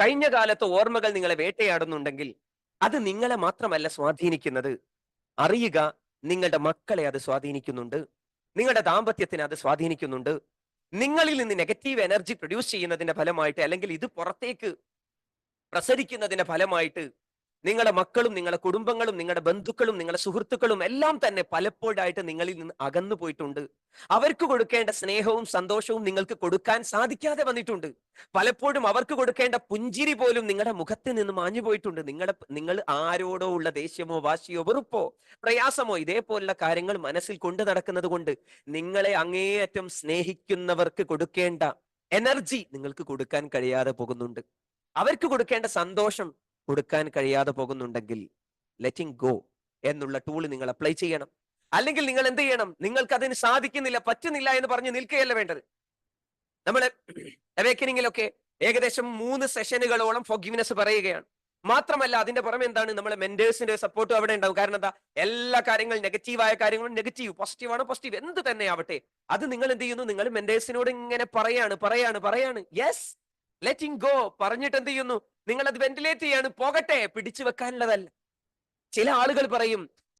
കഴിഞ്ഞ കാലത്തെ ഓർമ്മകൾ നിങ്ങളെ വേട്ടയാടുന്നുണ്ടെങ്കിൽ അത് നിങ്ങളെ മാത്രമല്ല സ്വാധീനിക്കുന്നത്. അറിയുക നിങ്ങളുടെ മക്കളെ അത് സ്വാധീനിക്കുന്നുണ്ട്. നിങ്ങളുടെ ദാമ്പത്യത്തിനെ അത് സ്വാധീനിക്കുന്നുണ്ട്. നിങ്ങളിൽ നിന്ന് നെഗറ്റീവ് എനർജി പ്രൊഡ്യൂസ് ചെയ്യുന്നതിന്റെ ഫലമായിട്ട് അല്ലെങ്കിൽ ഇത് പുറത്തേക്ക് പ്രസരിക്കുന്നതിന്റെ ഫലമായിട്ട് നിങ്ങളുടെ മക്കളും നിങ്ങളുടെ കുടുംബങ്ങളും നിങ്ങളുടെ ബന്ധുക്കളും നിങ്ങളുടെ സുഹൃത്തുക്കളും എല്ലാം തന്നെ പലപ്പോഴായിട്ട് നിങ്ങളിൽ നിന്ന് അകന്നു പോയിട്ടുണ്ട്. അവർക്ക് കൊടുക്കേണ്ട സ്നേഹവും സന്തോഷവും നിങ്ങൾക്ക് കൊടുക്കാൻ സാധിക്കാതെ വന്നിട്ടുണ്ട്. പലപ്പോഴും അവർക്ക് കൊടുക്കേണ്ട പുഞ്ചിരി പോലും നിങ്ങളുടെ മുഖത്ത് നിന്ന് മാഞ്ഞു പോയിട്ടുണ്ട്. നിങ്ങളുടെ നിങ്ങൾ ആരോടോ ഉള്ള ദേഷ്യമോ വാശിയോ വെറുപ്പോ പ്രയാസമോ ഇതേപോലുള്ള കാര്യങ്ങൾ മനസ്സിൽ കൊണ്ടു നടക്കുന്നത് കൊണ്ട് നിങ്ങളെ അങ്ങേയറ്റം സ്നേഹിക്കുന്നവർക്ക് കൊടുക്കേണ്ട എനർജി നിങ്ങൾക്ക് കൊടുക്കാൻ കഴിയാതെ പോകുന്നുണ്ട്. അവർക്ക് കൊടുക്കേണ്ട സന്തോഷം കൊടുക്കാൻ കഴിയാതെ പോകുന്നുണ്ടെങ്കിൽ ലെറ്റിംഗ് ഗോ എന്നുള്ള ടൂൾ നിങ്ങൾ അപ്ലൈ ചെയ്യണം. അല്ലെങ്കിൽ നിങ്ങൾ എന്ത് ചെയ്യണം? നിങ്ങൾക്ക് അതിന് സാധിക്കുന്നില്ല പറ്റുന്നില്ല എന്ന് പറഞ്ഞ് നിൽക്കുകയല്ല വേണ്ടത്. നമ്മൾ അവേക്കനിങ്ങിലൊക്കെ ഏകദേശം മൂന്ന് സെഷനുകളോളം ഫോഗിവിനെസ് പറയുകയാണ്. മാത്രമല്ല അതിന്റെ പുറമെ എന്താണ്? നമ്മളെ മെന്റേഴ്സിന്റെ സപ്പോർട്ട് അവിടെ ഉണ്ടാവും. കാരണം എന്താ? എല്ലാ കാര്യങ്ങളും നെഗറ്റീവായ കാര്യങ്ങളും നെഗറ്റീവ് പോസിറ്റീവ് ആണ് പോസിറ്റീവ് എന്ത് തന്നെ ആവട്ടെ അത് നിങ്ങൾ എന്ത് ചെയ്യുന്നു? നിങ്ങൾ മെന്റേഴ്സിനോട് ഇങ്ങനെ പറയാണ് പറയാണ് പറയാണ്. യെസ് ലെറ്റിംഗ് ഗോ പറഞ്ഞിട്ട് എന്ത് ചെയ്യുന്നു? നിങ്ങൾ അത് വെന്റിലേറ്റ് ചെയ്യാണ്. പോകട്ടെ പിടിച്ചു വെക്കാനുള്ളതല്ല. ചില ആളുകൾ പറയും